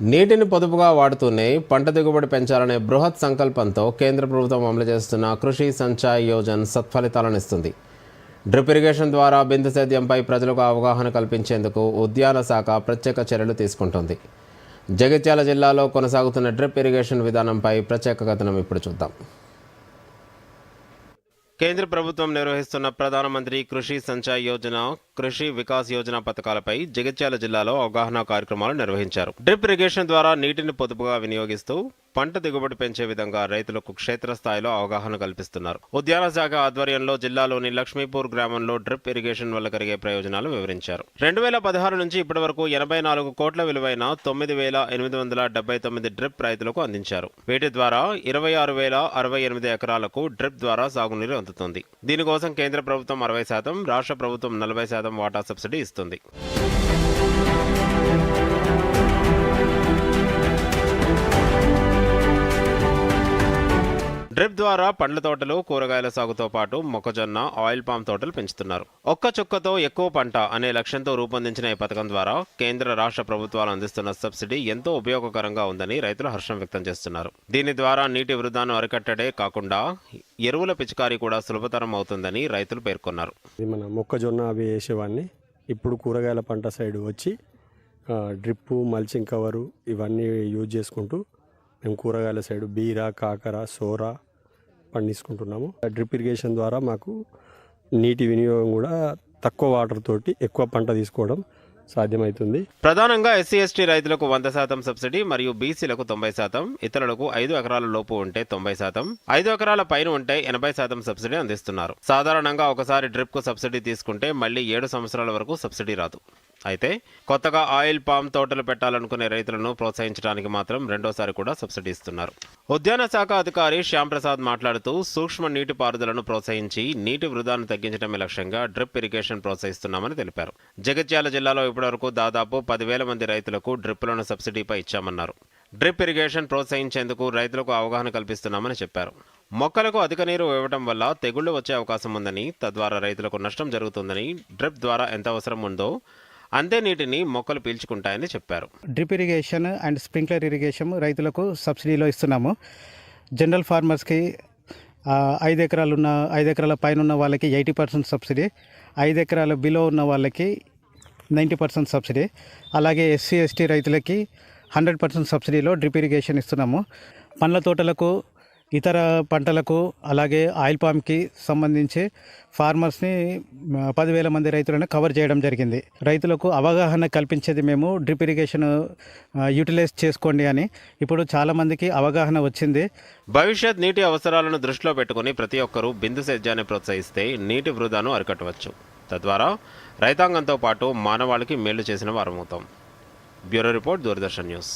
నీటిని పొదుపుగా వాడుతూనే పంట దిగుబడి పెంచాలనే బృహత్ సంకల్పంతో కేంద్ర ప్రభుత్వం అమలు చేస్తున్న కృషి సంచాయ్ యోజన సత్ఫలితాలను ఇస్తుంది. డ్రిప్ ఇరిగేషన్ ద్వారా బిందు సేద్యంపై ప్రజలకు అవగాహన కల్పించేందుకు ఉద్యాన శాఖ ప్రత్యేక చర్యలు తీసుకుంటుంది. జగిత్యాల జిల్లాలో కొనసాగుతున్న డ్రిప్ ఇరిగేషన్ విధానంపై ప్రత్యేక కథనం ఇప్పుడు చూద్దాం. కేంద్ర ప్రభుత్వం నిర్వహిస్తున్న ప్రధానమంత్రి కృషి సంచాయ్ యోజన కృషి వికాస్ యోజన పథకాలపై జగిత్యాల జిల్లాలో అవగాహన కార్యక్రమాలు నిర్వహించారు. డ్రిప్ ఇరిగేషన్ ద్వారా నీటిని పొదుపుగా వినియోగిస్తూ పంట దిగుబడి పెంచే విధంగా రైతులకు క్షేత్రస్థాయిలో అవగాహన కల్పిస్తున్నారు. ఉద్యాన శాఖ ఆధ్వర్యంలో జిల్లాలోని లక్ష్మీపూర్ గ్రామంలో డ్రిప్ ఇరిగేషన్ వల్ల కలిగే ప్రయోజనాలు వివరించారు. రెండు వేల పదహారు నుంచి ఇప్పటి వరకు ఎనభై నాలుగు కోట్ల విలువైన తొమ్మిది వేల ఎనిమిది వందల డెబ్బై తొమ్మిది డ్రిప్ రైతులకు అందించారు. వీటి ద్వారా ఇరవై ఆరు వేల అరవై ఎనిమిది ఎకరాలకు డ్రిప్ ద్వారా సాగునీరు అందుతుంది. దీనికోసం కేంద్ర ప్రభుత్వం అరవై శాతం రాష్ట్ర ప్రభుత్వం నలభై శాతం వాటా సబ్సిడీ ఇస్తుంది. డ్రిప్ ద్వారా పండ్ల తోటలు కూరగాయల సాగుతో పాటు మొక్కజొన్న ఆయిల్ పామ్ తోటలు పెంచుతున్నారు. ఒక్క చుక్కతో ఎక్కువ పంట అనే లక్ష్యంతో రూపొందించిన ఈ పథకం ద్వారా కేంద్ర రాష్ట్ర ప్రభుత్వాలు అందిస్తున్న సబ్సిడీ ఎంతో ఉపయోగకరంగా ఉందని రైతులు హర్షం వ్యక్తం చేస్తున్నారు. దీని ద్వారా నీటి వృధాను అరికట్టడే కాకుండా ఎరువుల పిచికారీ కూడా సులభతరం అవుతుందని రైతులు పేర్కొన్నారు. ఇది మన మొక్కజొన్న అవి వేసేవాడిని. ఇప్పుడు కూరగాయల పంట సైడ్ వచ్చి డ్రిప్పు మల్చింగ్ కవరు ఇవన్నీ యూజ్ చేసుకుంటూ మేము కూరగాయల సైడు బీర కాకర సోర పండించుకుంటున్నాము. డ్రిప్ ఇరిగేషన్ ద్వారా మాకు నీటి వినియోగం కూడా తక్కువ వాటర్ తోటి ఎక్కువ పంట తీసుకోవడం సాధ్యమవుతుంది ప్రధానంగా ఎస్సీ ఎస్టీ రైతులకు వంద శాతం సబ్సిడీ మరియు బీసీలకు తొంభై శాతం ఇతరులకు ఐదు ఎకరాల లోపు ఉంటే తొంభై శాతం ఐదు ఎకరాల పైన ఉంటే ఎనభై శాతం సబ్సిడీ అందిస్తున్నారు. సాధారణంగా ఒకసారి డ్రిప్కు సబ్సిడీ తీసుకుంటే మళ్ళీ ఏడు సంవత్సరాల వరకు సబ్సిడీ రాదు. అయితే కొత్తగా ఆయిల్ పామ్ తోటలు పెట్టాలనుకునే రైతులను ప్రోత్సహించడానికి మాత్రం రెండోసారి కూడా సబ్సిడీ ఇస్తున్నారు. ఉద్యాన శాఖ అధికారి శ్యాంప్రసాద్ మాట్లాడుతూ సూక్ష్మ నీటిపారుదలను ప్రోత్సహించి నీటి వృధాను తగ్గించడమే లక్ష్యంగా డ్రిప్ ఇరిగేషన్ ప్రోత్సహిస్తున్నామని తెలిపారు. జగిత్యాల జిల్లాలో ఇప్పటివరకు దాదాపు పదివేల మంది రైతులకు డ్రిప్లను సబ్సిడీపై ఇచ్చామన్నారు. డ్రిప్ ఇరిగేషన్ ప్రోత్సహించేందుకు రైతులకు అవగాహన కల్పిస్తున్నామని చెప్పారు. మొక్కలకు అధిక నీరు ఇవ్వడం వల్ల తెగుళ్ళు వచ్చే అవకాశం ఉందని తద్వారా రైతులకు నష్టం జరుగుతుందని డ్రిప్ ద్వారా ఎంత అవసరం ఉందో అంతే నీటిని మొక్కలు పీల్చుకుంటాయని చెప్పారు. Drip irrigation and sprinkler irrigation రైతులకు సబ్సిడీలో ఇస్తున్నాము. జనరల్ ఫార్మర్స్కి ఐదు ఎకరాలు ఉన్న ఐదు ఎకరాల పైన ఉన్న వాళ్ళకి ఎయిటీ పర్సెంట్ సబ్సిడీ ఐదు ఎకరాల బిలో ఉన్న వాళ్ళకి నైంటీ పర్సెంట్ సబ్సిడీ అలాగే ఎస్సీ ఎస్టీ రైతులకి హండ్రెడ్ పర్సెంట్ సబ్సిడీలో డ్రిప్ ఇరిగేషన్ ఇస్తున్నాము. పండ్ల తోటలకు ఇతర పంటలకు అలాగే ఆయిల్ పామ్కి సంబంధించి ఫార్మర్స్ని పదివేల మంది రైతులను కవర్ చేయడం జరిగింది. రైతులకు అవగాహన కల్పించేది మేము డ్రిప్ ఇరిగేషన్ యూటిలైజ్ చేసుకోండి అని ఇప్పుడు చాలామందికి అవగాహన వచ్చింది. భవిష్యత్ నీటి అవసరాలను దృష్టిలో పెట్టుకుని ప్రతి ఒక్కరూ బిందు సేద్యాన్ని ప్రోత్సహిస్తే నీటి వృధాను అరికట్టవచ్చు. తద్వారా రైతాంగంతో పాటు మానవాళికి మేలు చేసిన వారమవుతాం. Bureau report Doordarshan news.